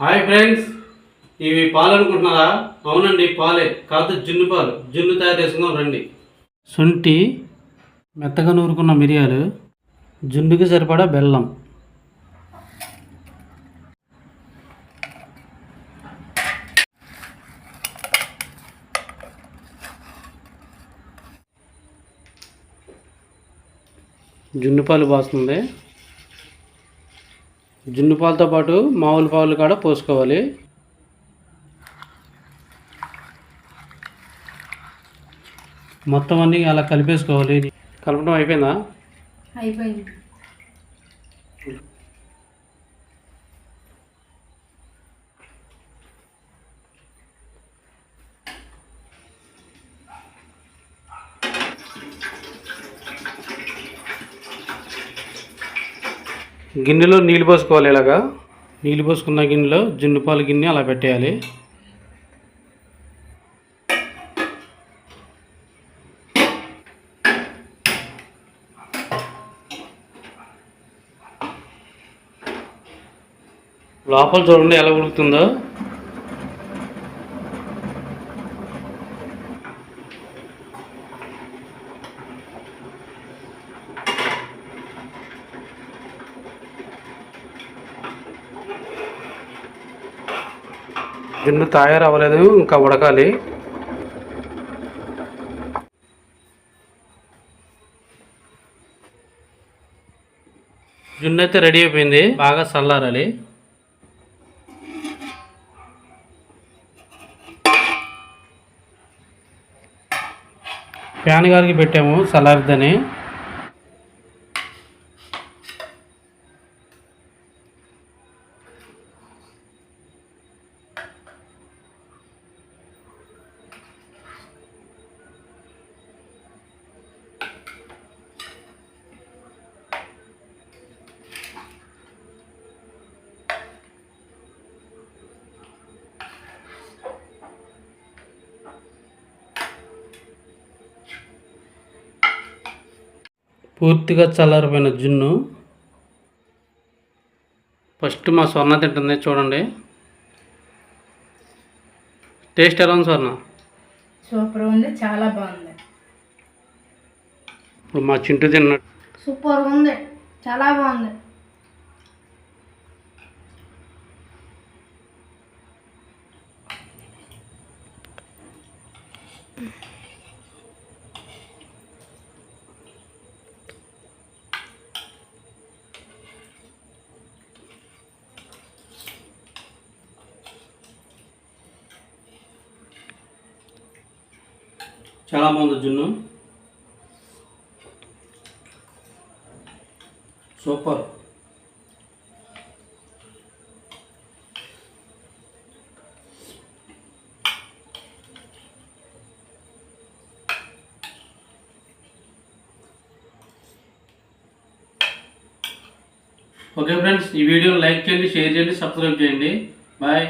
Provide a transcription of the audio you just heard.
Hi friends ఇవి పాలు అనుకుంటున్నారా అవునండి పాలే. కాదు జున్ను పాలు. జున్ను తయారు చేసుకుందాం రండి. శుంఠి మెత్తగా నూరుకున్న మిరియాలు జున్నుకి సరిపడా బెల్లం. జున్ను పాలు బాస్తుంది జున్ను పాలతో పాటు మామూలు పాలు కూడా పోసుకోవాలి. మొత్తం అన్నీ అలా కలిపేసుకోవాలి. కలపడం అయిపోయిందా? అయిపోయింది. గిన్నెలో నీళ్ళు పోసుకోవాలి ఇలాగా. నీళ్ళు పోసుకున్న గిన్నెలో జున్నుపాలు గిన్నె అలా పెట్టేయాలి. లోపల చూడండి ఎలా ఉడుకుతుందో. గిన్నె తయారు అవ్వలేదు ఇంకా ఉడకాలి. జున్ను అయితే రెడీ అయిపోయింది బాగా చల్లారాలి. ఫ్యాన్ గారికి పెట్టాము చల్లారిద్దని. పూర్తిగా చల్లారిపోయిన జున్ను. ఫస్ట్ మా స్వర్ణ తింటుంది చూడండి. టేస్ట్ ఎలా ఉంది స్వర్ణ? సూపర్ ఉంది చాలా బాగుంది. ఇప్పుడు మా చింటూ తిన్నట్టు సూపర్ ఉంది చాలా బాగుంది. చాలా బాగుంది జున్ను. సూపర్. ఓకే ఫ్రెండ్స్ ఈ వీడియోని లైక్ చేయండి షేర్ చేయండి సబ్స్క్రైబ్ చేయండి. బాయ్.